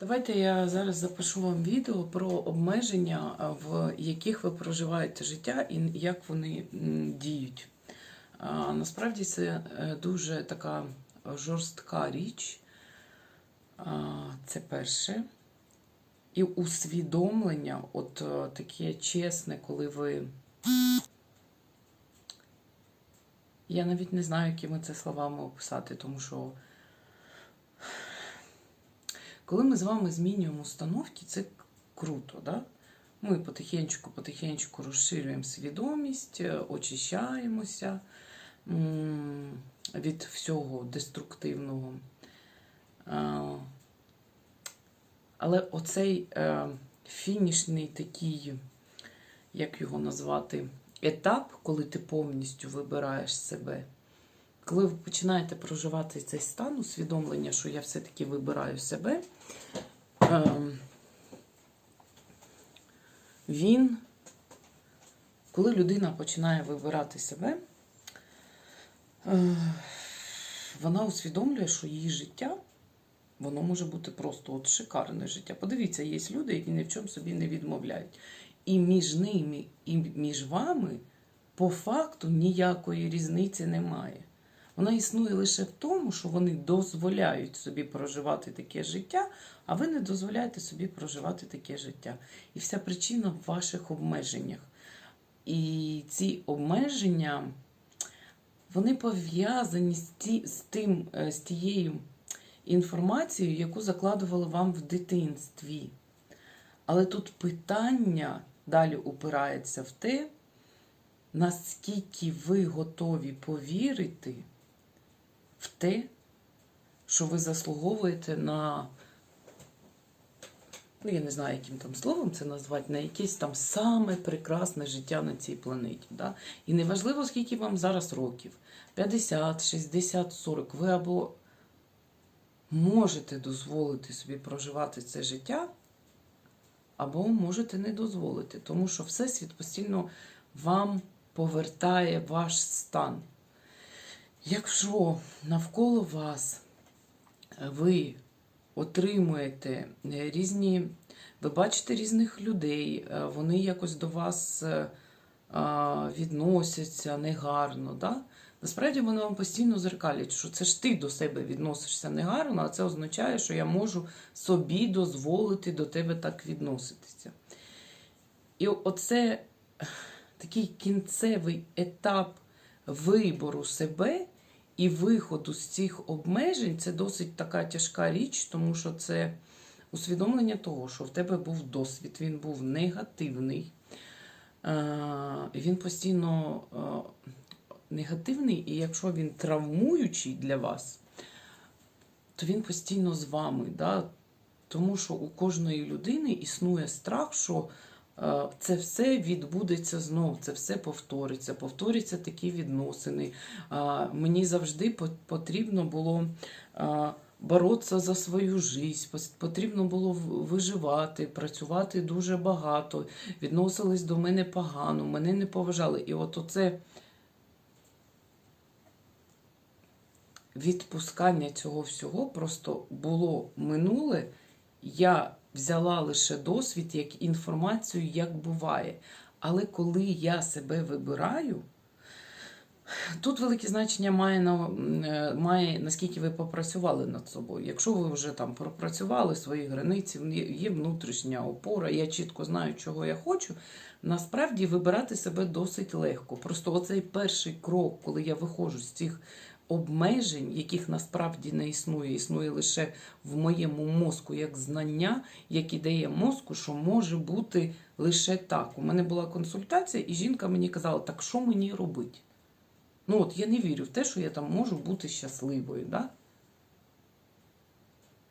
Давайте я зараз запишу вам відео про обмеження, в яких ви проживаєте життя і як вони діють. Насправді це е, дуже така жорстка річ. Це перше. І усвідомлення, от е, таке чесне, коли ви. Я навіть не знаю, якими це словами описати, тому що коли ми з вами змінюємо установки, це круто, да? Ми потихеньку, потихеньку розширюємо свідомість, е, очищаємося від всього деструктивного. Але оцей е, фінішний такий, як його назвати, етап, коли ти повністю вибираєш себе. Коли ви починаєте проживати цей стан, усвідомлення, що я все-таки вибираю себе, ем, він, коли людина починає вибирати себе, е, вона усвідомлює, що її життя, воно може бути просто от шикарне життя. Подивіться, є люди, які ні в чому собі не відмовляють. І між ними, і між вами по факту ніякої різниці немає. Вона існує лише в тому, що вони дозволяють собі проживати таке життя, а ви не дозволяєте собі проживати таке життя. І вся причина в ваших обмеженнях. І ці обмеження, вони пов'язані з, тим, е, з тією інформацією, яку закладували вам в дитинстві. Але тут питання далі упирається в те, наскільки ви готові повірити в те, що ви заслуговуєте на, ну я не знаю, яким там словом це назвати, на якесь там саме прекрасне життя на цій планеті. Да? І неважливо, скільки вам зараз років, 50, 60, 40, ви або можете дозволити собі проживати це життя, або можете не дозволити, тому що Всесвіт постійно вам повертає ваш стан. Якщо навколо вас ви отримуєте різні, ви бачите різних людей, е, вони якось до вас е, відносяться негарно, да? насправді вони вам постійно зеркалять, що це ж ти до себе відносишся негарно, а це означає, що я можу собі дозволити до тебе так відноситися. І оце такий кінцевий етап вибору себе і виходу з цих обмежень це досить така тяжка річ, тому що це усвідомлення того, що в тебе був досвід, він був негативний. Е, Він постійно е, негативний, і якщо він травмуючий для вас, то він постійно з вами. Да? Тому що у кожної людини існує страх, що це все відбудеться знов, це все повториться, повторяться такі відносини. Е, Мені завжди потрібно було е, боротися за свою життя, потрібно було виживати, працювати дуже багато, відносились до мене погано, мене не поважали. І от оце відпускання цього всього просто було минуле. Я взяла лише досвід як інформацію, як буває. Але коли я себе вибираю, тут велике значення має, е, має наскільки ви попрацювали над собою. Якщо ви вже там пропрацювали свої границі, є внутрішня опора, я чітко знаю, чого я хочу. Насправді вибирати себе досить легко. Просто оцей перший крок, коли я виходжу з цих обмежень, яких насправді не існує, існує лише в моєму мозку як знання, як ідея мозку, що може бути лише так. У мене була консультація, і жінка мені казала, так що мені робити? Ну от я не вірю в те, що я там можу бути щасливою. Да?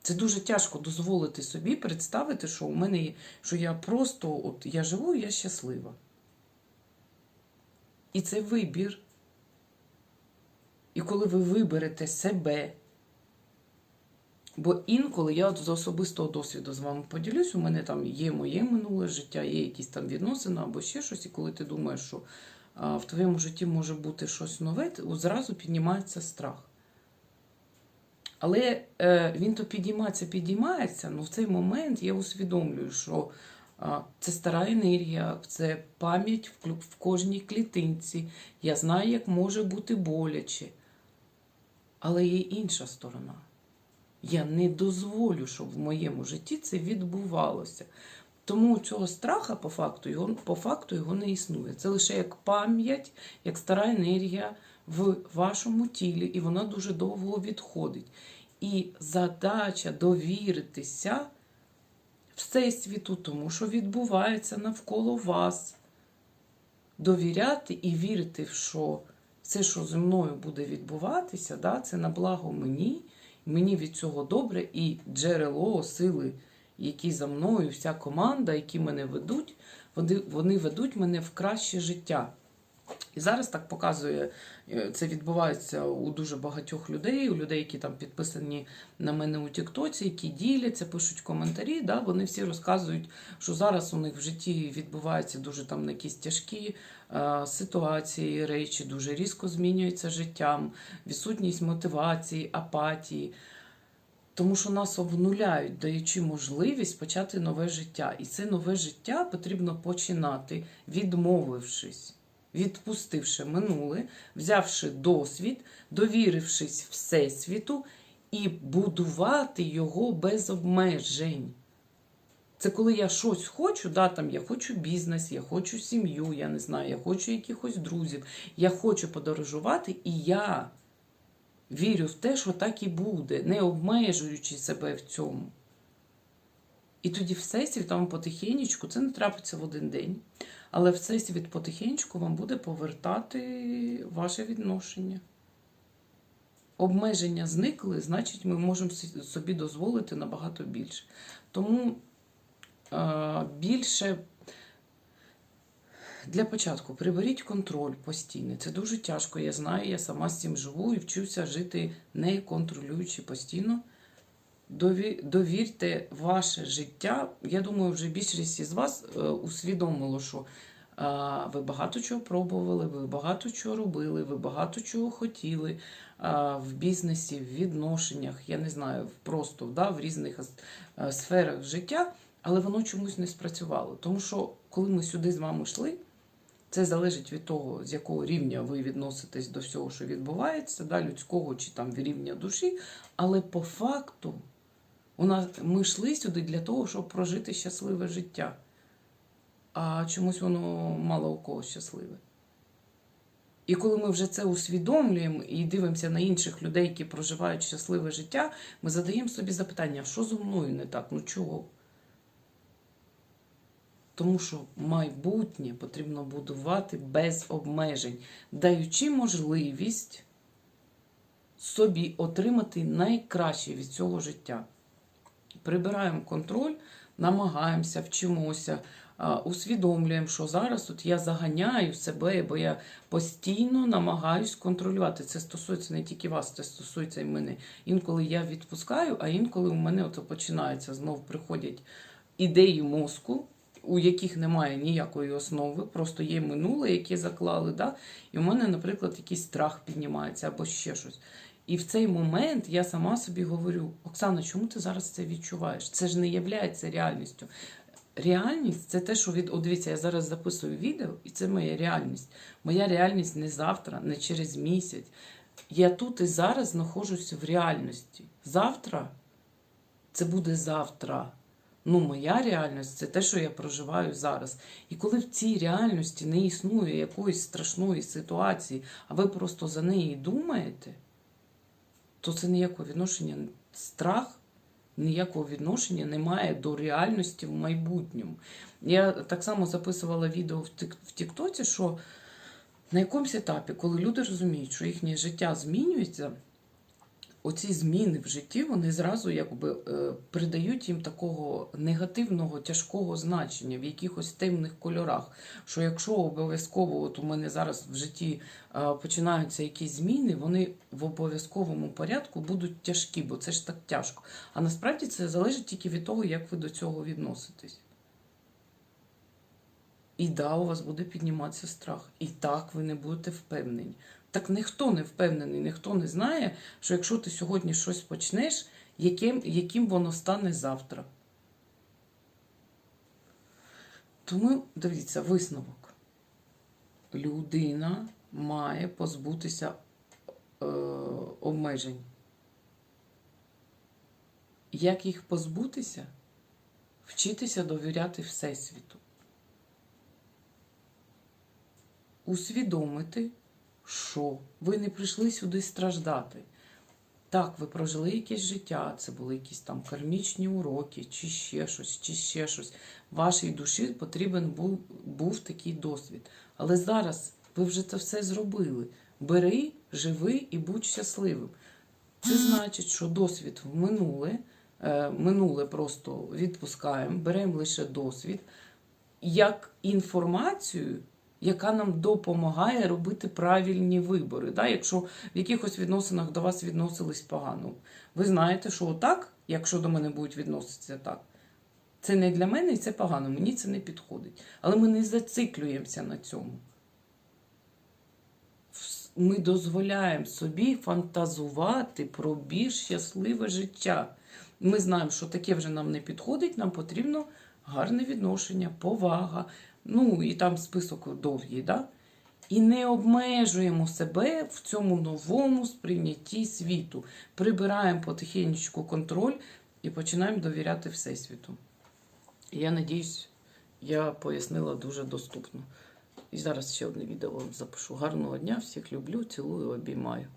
Це дуже тяжко дозволити собі представити, що у мене є, що я просто от я живу, я щаслива. І це вибір. І коли ви виберете себе, бо інколи я з особистого досвіду з вами поділюсь, у мене там є моє минуле життя, є якісь там відносини або ще щось, і коли ти думаєш, що в твоєму житті може бути щось нове, зразу піднімається страх. Але е, він то підіймається, підіймається, але в цей момент я усвідомлюю, що це стара енергія, це пам'ять в кожній клітинці. Я знаю, як може бути боляче. Але є інша сторона. Я не дозволю, щоб в моєму житті це відбувалося. Тому цього страха по факту його, по факту його не існує. Це лише як пам'ять, як стара енергія в вашому тілі, і вона дуже довго відходить. І задача довіритися Всесвіту, тому що відбувається навколо вас. Довіряти і вірити, в що все, що зі мною буде відбуватися, да, це на благо мені, мені від цього добре, і джерело сили, які за мною, вся команда, які мене ведуть, вони, вони ведуть мене в краще життя. І зараз так показує, е, це відбувається у дуже багатьох людей, у людей, які там підписані на мене у Тіктоці, які діляться, пишуть коментарі. Да, вони всі розказують, що зараз у них в житті відбуваються дуже там якісь тяжкі е, ситуації, речі, дуже різко змінюється життям, відсутність мотивації, апатії. Тому що нас обнуляють, даючи можливість почати нове життя. І це нове життя потрібно починати, відмовившись, відпустивши минуле, взявши досвід, довірившись Всесвіту і будувати його без обмежень. Це коли я щось хочу, да, там я хочу бізнес, я хочу сім'ю, я не знаю, я хочу якихось друзів, я хочу подорожувати, і я вірю в те, що так і буде, не обмежуючи себе в цьому. І тоді Всесвіт вам потихеньку, це не трапиться в один день, але Всесвіт потихеньку вам буде повертати ваше відношення. Обмеження зникли, значить, ми можемо собі дозволити набагато більше. Тому е, більше для початку приберіть контроль постійний. Це дуже тяжко. Я знаю, я сама з цим живу і вчуся жити не контролюючи постійно. Дові- Довірте ваше життя. Я думаю, вже більшість із вас е, усвідомило, що ви багато чого пробували, ви багато чого робили, ви багато чого хотіли в бізнесі, в відношеннях, я не знаю, просто да, в різних е, сферах життя, але воно чомусь не спрацювало. Тому що коли ми сюди з вами йшли, це залежить від того, з якого рівня ви відноситесь до всього, що відбувається, да, людського чи там рівня душі. Але по факту у ми йшли сюди для того, щоб прожити щасливе життя. А чомусь воно мало у кого щасливе. І коли ми вже це усвідомлюємо і дивимося на інших людей, які проживають щасливе життя, ми задаємо собі запитання, що зо мною не так? Ну чого? Тому що майбутнє потрібно будувати без обмежень, даючи можливість собі отримати найкраще від цього життя. Прибираємо контроль, намагаємося, вчимося, усвідомлюємо, що зараз от я заганяю себе, бо я постійно намагаюсь контролювати. Це стосується не тільки вас, це стосується і мене. Інколи я відпускаю, а інколи у мене от починається знов приходять ідеї мозку, у яких немає ніякої основи, просто є минуле, яке заклали. Да? І у мене, наприклад, якийсь страх піднімається або ще щось. І в цей момент я сама собі говорю: Оксана, чому ти зараз це відчуваєш? Це ж не є реальністю. Реальність це те, що від. О, дивіться, я зараз записую відео, і це моя реальність. Моя реальність не завтра, не через місяць. Я тут і зараз знаходжуся в реальності. Завтра це буде завтра. Ну, моя реальність це те, що я проживаю зараз. І коли в цій реальності не існує якоїсь страшної ситуації, а ви просто за неї думаєте, то це ніякого відношення, страх ніякого відношення не має до реальності в майбутньому. Я так само записувала відео в Тіктоці, що на якомусь етапі, коли люди розуміють, що їхнє життя змінюється, оці зміни в житті вони зразу якби е, придають їм такого негативного, тяжкого значення в якихось темних кольорах. Що якщо обов'язково, от у мене зараз в житті е, починаються якісь зміни, вони в обов'язковому порядку будуть тяжкі, бо це ж так тяжко. А насправді це залежить тільки від того, як ви до цього відноситесь. І да, у вас буде підніматися страх. І так ви не будете впевнені. Так ніхто не впевнений, ніхто не знає, що якщо ти сьогодні щось почнеш, яким, яким воно стане завтра. Тому дивіться, висновок. Людина має позбутися е, обмежень. Як їх позбутися? Вчитися довіряти Всесвіту. Усвідомити, що ви не прийшли сюди страждати. Так, ви прожили якесь життя, це були якісь там кармічні уроки, чи ще щось, чи ще щось. Вашій душі потрібен був, був такий досвід. Але зараз ви вже це все зробили. Бери, живи і будь щасливим. Це значить, що досвід в минуле, е, минуле просто відпускаємо, беремо лише досвід як інформацію, яка нам допомагає робити правильні вибори. Да? Якщо в якихось відносинах до вас відносились погано, ви знаєте, що отак, якщо до мене будуть відноситися так, це не для мене і це погано, мені це не підходить. Але ми не зациклюємося на цьому. Ми дозволяємо собі фантазувати про більш щасливе життя. Ми знаємо, що таке вже нам не підходить, нам потрібно гарне відношення, повага, ну і там список довгий, да? І не обмежуємо себе в цьому новому сприйнятті світу. Прибираємо потихеньку контроль і починаємо довіряти Всесвіту. Я надіюсь, я пояснила дуже доступно. І зараз ще одне відео вам запишу. Гарного дня, всіх люблю, цілую, обіймаю.